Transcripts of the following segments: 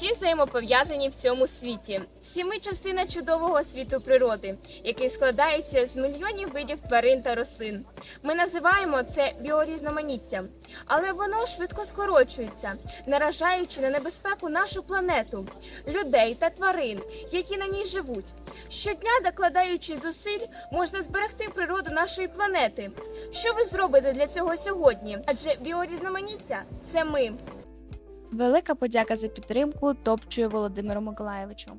взаємопов'язані в цьому світі. Всі ми частина чудового світу природи, який складається з мільйонів видів тварин та рослин. Ми називаємо це біорізноманіттям, але воно швидко скорочується, наражаючи на небезпеку нашу планету, людей та тварин, які на ній живуть. Щодня, докладаючи зусиль, можна зберегти природу нашої планети. Що ви зробите для цього сьогодні? Адже біорізноманіття це ми. Велика подяка за підтримку топчує Володимиру Миколаєвичу.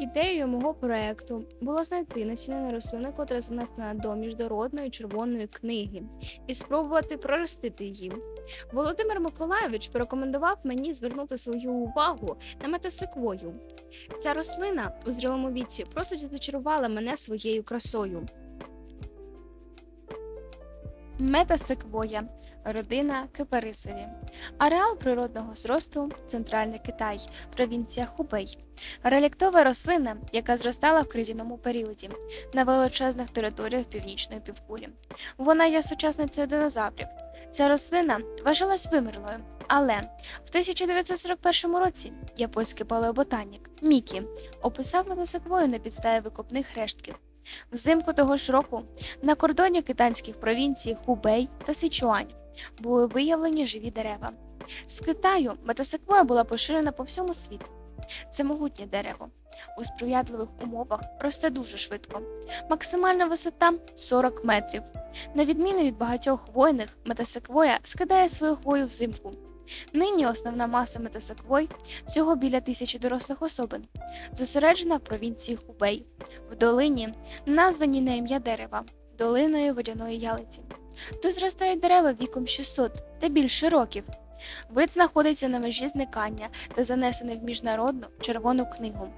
Ідеєю мого проекту було знайти насіння рослини, котра занесена до міжнародної червоної книги, і спробувати проростити її. Володимир Миколаєвич порекомендував мені звернути свою увагу на метасеквою. Ця рослина у зрілому віці просто зачарувала мене своєю красою. Метасеквоя родина Кипарисові. Ареал природного зросту Центральний Китай, провінція Хубей. Реліктова рослина, яка зростала в кризяному періоді на величезних територіях північної півкулі. Вона є сучасницею динозаврів. Ця рослина вважалась вимерлою, але в 1941 році японський палеоботанік Мікі описав метасеквою на підставі викопних рештків. Взимку того ж року на кордоні китайських провінцій Хубей та Сичуань були виявлені живі дерева. З Китаю метасеквоя була поширена по всьому світу. Це могутнє дерево. У сприятливих умовах росте дуже швидко. Максимальна висота 40 метрів. На відміну від багатьох хвойних, метасеквоя скидає свою хвою взимку. Нині основна маса метасаквой, всього біля тисячі дорослих особин, зосереджена в провінції Хубей, в долині, названій на ім'я дерева, долиною водяної ялиці. Тут зростають дерева віком 600 та більше років. Вид знаходиться на межі зникання та занесений в міжнародну червону книгу.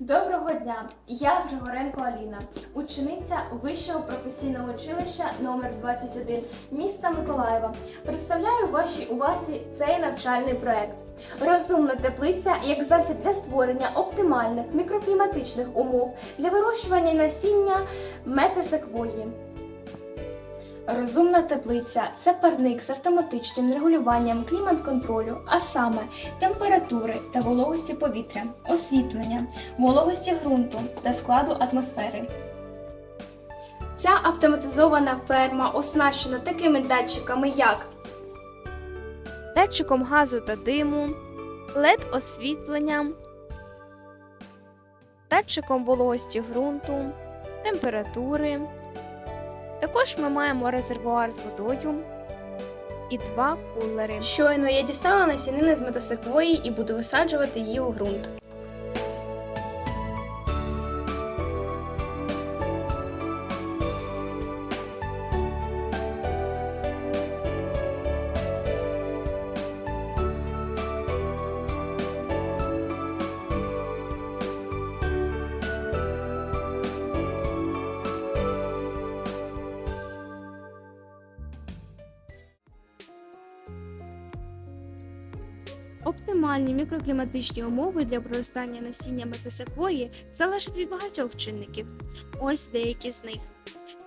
Доброго дня! Я Григоренко Аліна, учениця Вищого професійного училища номер 21 міста Миколаєва. Представляю вашій увазі цей навчальний проект. Розумна теплиця як засіб для створення оптимальних мікрокліматичних умов для вирощування насіння метисеквої. Розумна теплиця це парник з автоматичним регулюванням клімат-контролю, а саме температури та вологості повітря, освітлення, вологості ґрунту та складу атмосфери. Ця автоматизована ферма оснащена такими датчиками, як Датчиком газу та диму, led освітлення, датчиком вологості ґрунту, температури. Також ми маємо резервуар з водою і два кулери. щойно я дістала насінини з метасеквої і буду висаджувати її у ґрунт. Оптимальні мікрокліматичні умови для проростання насіння метасеквої залежать від багатьох чинників. Ось деякі з них.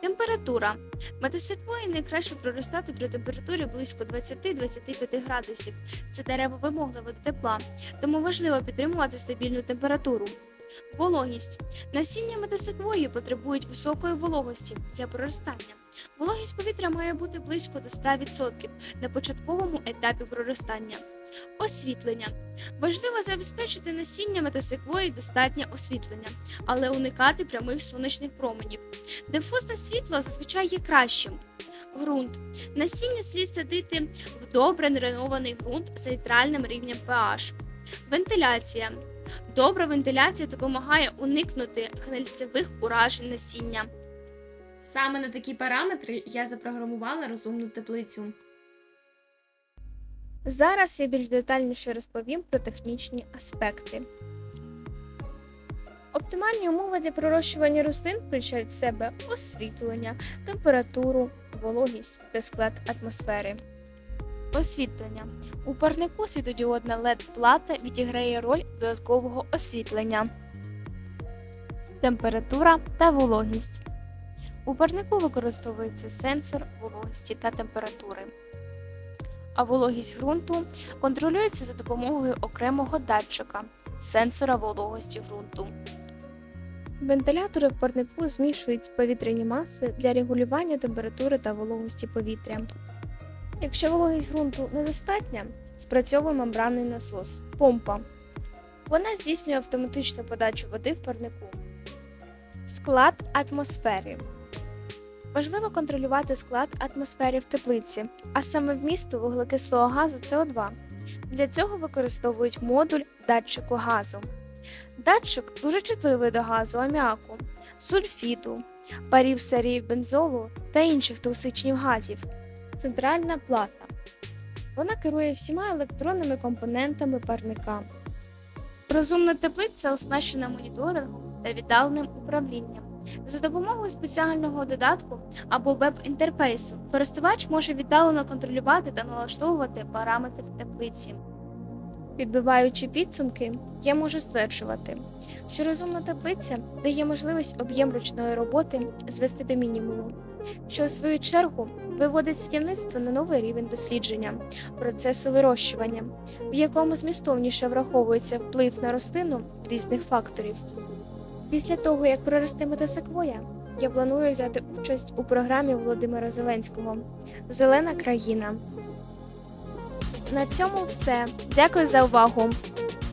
Температура. Метасеквої найкраще проростати при температурі близько 20-25 градусів. Це дерево вимогливе до тепла, тому важливо підтримувати стабільну температуру. Вологість. Насіння метасеквої потребують високої вологості для проростання. Вологість повітря має бути близько до 100% на початковому етапі проростання. Освітлення. Важливо забезпечити насіння метасеквої достатнє освітлення, але уникати прямих сонячних променів. Дифузне світло зазвичай є кращим. Ґрунт. Насіння слід садити в добре неренований ґрунт з нейтральним рівнем pH. Вентиляція. Добра вентиляція допомагає уникнути гнильцевих уражень насіння. Саме на такі параметри я запрограмувала розумну теплицю. Зараз я більш детальніше розповім про технічні аспекти. Оптимальні умови для пророщування рослин включають в себе освітлення, температуру, вологість та склад атмосфери. Освітлення. У парнику світодіодна LED-плата відіграє роль додаткового освітлення. Температура та вологість. У парнику використовується сенсор вологості та температури. А вологість ґрунту контролюється за допомогою окремого датчика сенсора вологості ґрунту. Вентилятори в парнику змішують повітряні маси для регулювання температури та вологості повітря. Якщо вологість ґрунту недостатня, спрацьовує мембранний насос помпа. Вона здійснює автоматичну подачу води в парнику. Склад атмосфери. Важливо контролювати склад атмосфери в теплиці, а саме вмісту вуглекислого газу СО2. Для цього використовують модуль датчику газу. Датчик дуже чутливий до газу аміаку, сульфіду, парів серії бензолу та інших токсичних газів. Центральна плата. Вона керує всіма електронними компонентами парника. Розумна теплиця оснащена моніторингом та віддаленим управлінням. За допомогою спеціального додатку або веб-інтерфейсу користувач може віддалено контролювати та налаштовувати параметри теплиці. Підбиваючи підсумки, я можу стверджувати, що розумна теплиця дає можливість об'єм ручної роботи звести до мінімуму, що у свою чергу виводить садівництво на новий рівень дослідження процесу вирощування, в якому змістовніше враховується вплив на рослину різних факторів. Після того, як проростимете секвоя, я планую взяти участь у програмі Володимира Зеленського Зелена країна. На цьому все. Дякую за увагу.